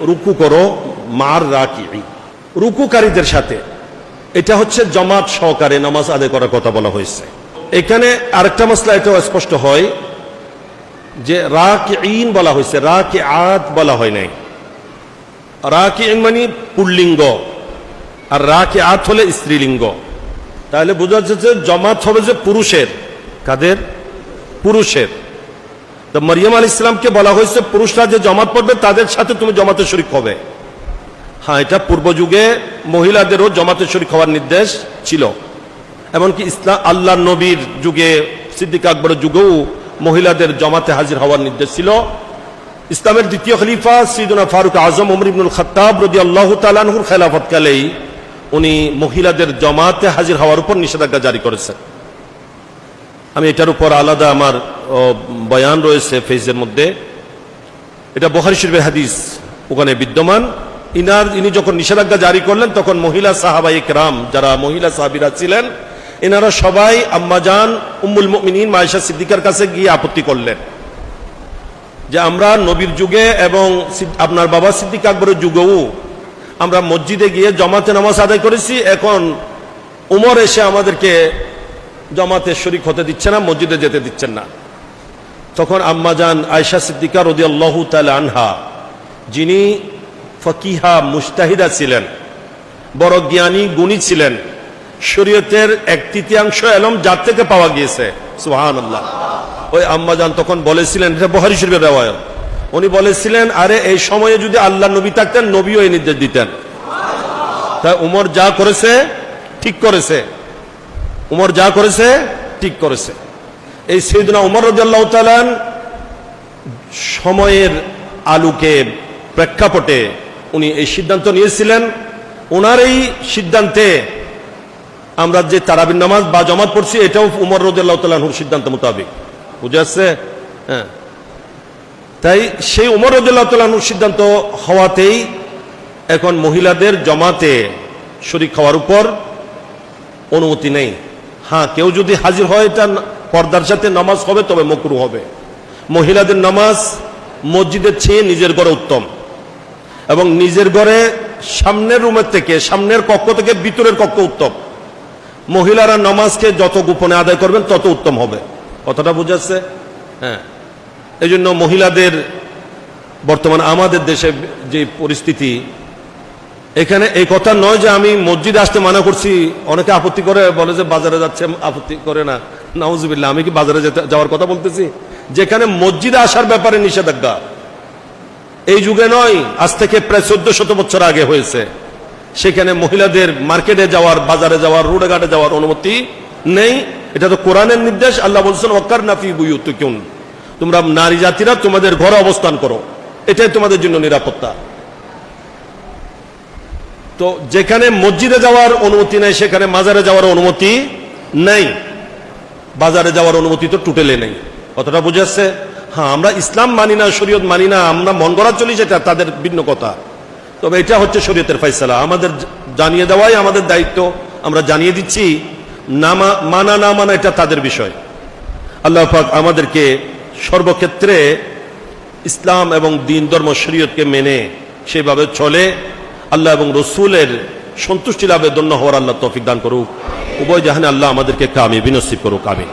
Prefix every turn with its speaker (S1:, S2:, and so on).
S1: রুকু করো, মার রাকি রুকুকারীদের সাথে। এটা হচ্ছে জমাত সহকারে নামাজ আদায় করার কথা বলা হয়েছে। এখানে আরেকটা মশলা এটাও স্পষ্ট হয় যে রাকিঈন বলা হয়েছে রাকি আত বলা হয় নাই। রাকিঈন মানে পুল্লিঙ্গ, আর রাকি আত হলে স্ত্রীলিঙ্গ। তাহলে বোঝা যাচ্ছে জমাত হবে যে পুরুষের। কাদের? পুরুষের। তো মরিয়ম আল ইসলামকে বলা হয়েছে, পুরুষরা যে জমাত পড়বে, তাদের সাথে তুমি জমাতে শরিক হবে। হ্যাঁ এটা পূর্ব যুগে মহিলাদেরও জমাতে শরিক হওয়ার নির্দেশ ছিল। এমনকি ইসলাম, আল্লাহ নবীর যুগে, সিদ্দিক আকবরের যুগেও মহিলাদের জমাতে হাজির হওয়ার নির্দেশ ছিল। ইসলামের দ্বিতীয় খলিফা সিদুনা ফারুক আজম উমর ইবনুল খত্তাব রদি আল্লাহ তালানহুর খেলাফতকালেই উনি মহিলাদের জমাতে হাজির হওয়ার উপর নিষেধাজ্ঞা জারি করেছেন। আমি এটার উপর আলাদা আমার বয়ান রয়েছে ফেজের মধ্যে। এটা বহারি শরীফের হাদিস, ওখানে বিদ্যমান। ইনার, ইনি যখন নিষেধাজ্ঞা জারি করলেন, তখন মহিলা সাহাবাই রাম যারা মহিলা সাহাবিরা ছিলেন, এনারা সবাই আম্মাজান উম্মুল মুমিনিন, মায়েশা সিদ্দিকার কাছে গিয়ে আপত্তি করলেন। যে আমরা নবীর যুগে এবং আপনার বাবা সিদ্দিক আকবরের যুগেও আমরা মসজিদে গিয়ে জমাতে নামাজ আদায় করেছি, এখন উমর এসে আমাদেরকে জমাতে শরিক হতে দিচ্ছে না, মসজিদে যেতে দিচ্ছেন না। তখন আম্মাজান আয়সা সিদ্দিকা রদি আল্লাহ আনহা, যিনি ফকিহা মুস্তাহিদা ছিলেন, বড় জ্ঞানী, গুণী ছিলেন, শরীয়তের এক তৃতীয়াংশ এলম যার থেকে পাওয়া গিয়েছে সুহান আল্লাহ ওই আম্মাজান তখন বলেছিলেন, এটা বহারি শরীফের রেওয়ায়ত, উনি বলেছিলেন, আরে এই সময়ে যদি আল্লাহ নবী থাকতেন, নবীও এই নির্দেশ দিতেন। তাই উমর যা করেছে, ঠিক করেছে। উমর যা করেছে, ঠিক করেছে। এই সৈদনা উমর রাদিয়াল্লাহু তাআলা সময়ের আলোকে প্রেক্ষাপটে উনি এই সিদ্ধান্ত নিয়েছিলেন। ওনার এই সিদ্ধান্তে আমরা যে তারাবিন নামাজ বা জমাত পড়ছি, এটাও উমর তালাহুর সিদ্ধান্ত মোতাবেক। বুঝে আসছে? হ্যাঁ। তাই সেই উমর তালাহুর সিদ্ধান্ত হওয়াতেই এখন মহিলাদের জমাতে শরিক হওয়ার উপর অনুমতি নেই। হ্যাঁ কেউ যদি হাজির হয় এটা পর্দার সাথে নামাজ হবে, তবে মকরু হবে। মহিলাদের নামাজ মসজিদের চেয়ে নিজের ঘরে উত্তম। এবং নিজের ঘরে সামনের রুমের থেকে, সামনের কক্ষ থেকে ভিতরের কক্ষ উত্তম। মহিলারা নামাজকে যত গোপনে আদায় করবেন, তত উত্তম হবে। কথাটা বুঝাচ্ছে? হ্যাঁ। এই জন্য মহিলাদের বর্তমান আমাদের দেশে যে পরিস্থিতি এখানে এই কথা নয় যে আমি মসজিদে আসতে মানা করছি। অনেকে আপত্তি করে, বলে যে বাজারে যাচ্ছে, আপত্তি করে না। নাউজুবিল্লাহ, আমি কি বাজারে যেতে যাওয়ার কথা বলতেছি? যেখানে মসজিদে আসার ব্যাপারে নিষেধাজ্ঞা। এই যুগে নয়, আজ থেকে প্রায় চোদ্দ শত বছর আগে হয়েছে। সেখানে মহিলাদের মার্কেটে যাওয়ার, বাজারে যাওয়ার রোডে ঘাটে যাওয়ার অনুমতি নেই। এটা তো কোরআনের নির্দেশ। আল্লাহ বলছেন অকার নাফি বুয়ুত তোমরা নারী জাতিরা তোমাদের ঘরে অবস্থান করো। এটাই তোমাদের জন্য নিরাপত্তা। তো যেখানে মসজিদে যাওয়ার অনুমতি নেই, সেখানে মাজারে যাওয়ার অনুমতি নেই। বাজারে যাওয়ার অনুমতি তো টুটেলে নেই। কতটা বুঝাচ্ছে হ্যাঁ আমরা ইসলাম মানি না, শরীয়ত মানি না, আমরা মন করা চলি সেটা তাদের ভিন্ন কথা। তবে এটা হচ্ছে শরীয়তের ফয়সালা। আমাদের জানিয়ে দেওয়াই আমাদের দায়িত্ব। আমরা জানিয়ে দিচ্ছি, না মানা না মানা, এটা তাদের বিষয়। আল্লাহ পাক আমাদেরকে সর্বক্ষেত্রে ইসলাম এবং দিন ধর্ম শরীয়তকে মেনে সেভাবে চলে। আল্লাহ এবং রসুলের সন্তুষ্টি লাভের জন্য হওয়ার আল্লাহ তৌফিক দান করুক। উভয় জাহানে আল্লাহ আমাদেরকে কামে বিনসিব করুক, আমিন।